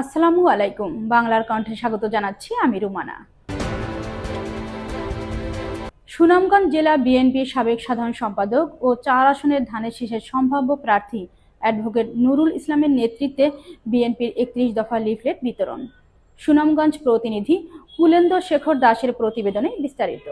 আসসালামু আলাইকুম। বাংলার কণ্ঠে স্বাগত জানাচ্ছি আমি রুমানা। সুনামগঞ্জ জেলা বিএনপির সাবেক সাধারণ সম্পাদক ও চার আসনের ধানের শীষের সম্ভাব্য প্রার্থী অ্যাডভোকেট নুরুল ইসলামের নেতৃত্বে বিএনপির একত্রিশ দফা লিফলেট বিতরণ। সুনামগঞ্জ প্রতিনিধি কুলেন্দ্র শেখর দাসের প্রতিবেদনে বিস্তারিত।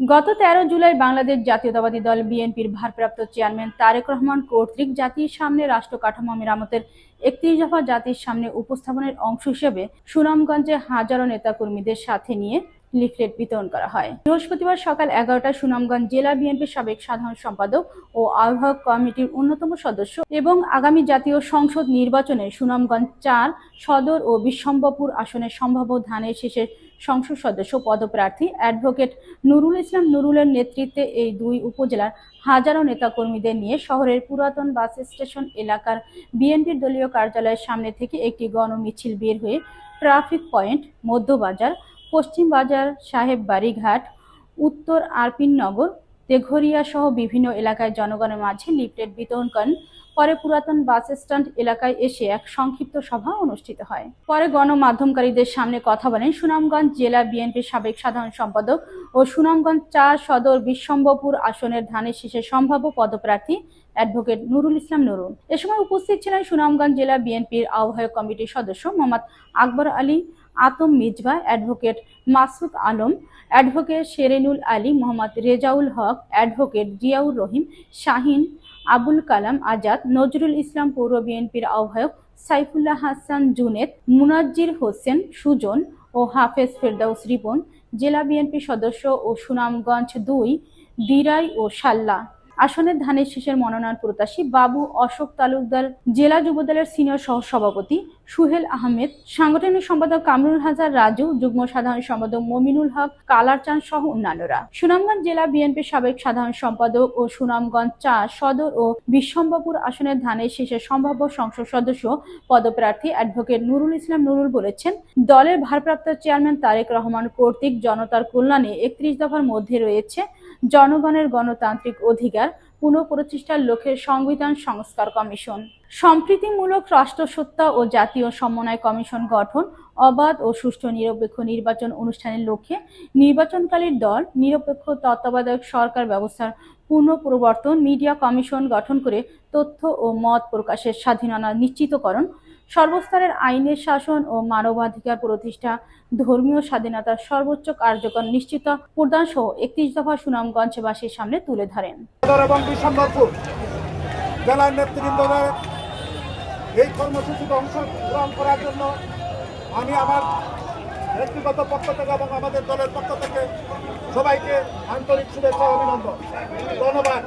গত তেরো জুলাই বাংলাদেশ জাতীয়তাবাদী দল বিএনপির ভারপ্রাপ্ত চেয়ারম্যান তারেক রহমান কর্তৃক জাতির সামনে রাষ্ট্র কাঠামো মেরামতের একত্রিশ দফা জাতির সামনে উপস্থাপনের অংশ হিসেবে সুনামগঞ্জে হাজারো নেতাকর্মীদের সাথে নিয়ে লিফলেট বিতরণ করা হয়। বৃহস্পতিবার সকাল এগারোটা সুনামগঞ্জ জেলা বিএনপির সাবেক সাধারণ সম্পাদক ও আহ্বায়ক কমিটির অন্যতম সদস্য এবং আগামী জাতীয় সংসদ নির্বাচনে সুনামগঞ্জ চার, সদর ও বিশ্বম্বপুর আসনের সম্ভাব্য ধানের শেষের সংসদ সদস্য পদপ্রার্থী অ্যাডভোকেট নুরুল ইসলাম নুরুলের নেতৃত্বে এই দুই উপজেলার হাজারো নেতাকর্মীদের নিয়ে শহরের পুরাতন বাস স্টেশন এলাকার বিএনপির দলীয় কার্যালয়ের সামনে থেকে একটি গণমিছিল বের হয়ে ট্রাফিক পয়েন্ট, মধ্যবাজার পশ্চিম বাজার, সাহেব বাড়িঘাট, উত্তর আরপিন নগর, তেঘরিয়া সহ বিভিন্ন এলাকায় জনগণের মাঝে লিফলেট বিতরণ করেন। পরে পুরাতন বাস স্ট্যান্ড এলাকায় এসে এক সংক্ষিপ্ত সভা অনুষ্ঠিত হয়। পরে গণমাধ্যমকারীদের সামনে কথা বলেন সুনামগঞ্জ জেলা বিএনপির সাবেক সাধারণ সম্পাদক ও সুনামগঞ্জ চার সদর বিশ্বম্বপুর আসনের ধানের শীষের সম্ভাব্য পদপ্রার্থী অ্যাডভোকেট নুরুল ইসলাম নুরুল। এ সময় উপস্থিত ছিলেন সুনামগঞ্জ জেলা বিএনপির আহ্বায়ক কমিটির সদস্য মোহাম্মদ আকবর আলী আতম মিজভা advocate Masuk Alam, advocate Sherenul Ali Mohammad Rezaul Haque, advocate Ziaur Rahim Shahin, Abul Kalam Azad, Nazrul Islam পৌর বিএনপির আহ্বায়ক সাইফুল্লাহ হাসান জুনেদ, মুনাজ্জির হোসেন সুজন ও হাফেজ ফেরদাউস রিপন, জেলা বিএনপি সদস্য ও সুনামগঞ্জ দুই, দিরাই ও সাল্লা। আসনের ধানের শীষের মনোনয়ন প্রত্যাশী বাবু অশোক তালুকদার, জেলা যুবদলের সিনিয়র সহ সভাপতি সুহেল আহমেদ, সাংগঠনিক সম্পাদক কামরুল হাজার রাজু, যুগ্ম সাধারণ সম্পাদক মমিনুল হক, কালার চাঁদ সহ অন্যান্যরা। সুনামগঞ্জ জেলা বিএনপির সাবেক সাধারণ সম্পাদক ও সুনামগঞ্জ চা সদর ও বিশ্বম্বপুর আসনের ধানের শীষের সম্ভাব্য সংসদ সদস্য পদপ্রার্থী অ্যাডভোকেট নুরুল ইসলাম নুরুল বলেছেন, দলের ভারপ্রাপ্ত চেয়ারম্যান তারেক রহমান কর্তৃক জনতার কল্যাণে একত্রিশ দফার মধ্যে রয়েছে জনগণের গণতান্ত্রিক অধিকার পুনঃপ্রতিষ্ঠার লক্ষ্যে সংবিধান সংস্কার কমিশন। সম্প্রীতিমূলক রাষ্ট্রসত্তা ও জাতীয় সমন্বয় কমিশন গঠন, অবাধ ও সুষ্ঠু নিরপেক্ষ নির্বাচন অনুষ্ঠানের লক্ষ্যে নির্বাচনকালীন দল, নিরপেক্ষ তত্ত্বাবধায়ক সরকার ব্যবস্থার পুনঃপ্রবর্তন, মিডিয়া কমিশন গঠন করে তথ্য ও মত প্রকাশের স্বাধীনতা নিশ্চিতকরণ সর্বস্তরের আইনের শাসন ও মানবাধিকার প্রতিষ্ঠা, ধর্মীয় স্বাধীনতার সর্বোচ্চ কার্যকর নিশ্চিত প্রদান সহ একত্রিশ দফা সুনামগঞ্জবাসীর সামনে তুলে ধরেন। জেলার নেতৃবৃন্দদের এই কর্মসূচিতে অংশগ্রহণ করার জন্য আমি আমার ব্যক্তিগত পক্ষ থেকে এবং আমাদের দলের পক্ষ থেকে সবাইকে আন্তরিক শুভেচ্ছা অভিনন্দন। ধন্যবাদ।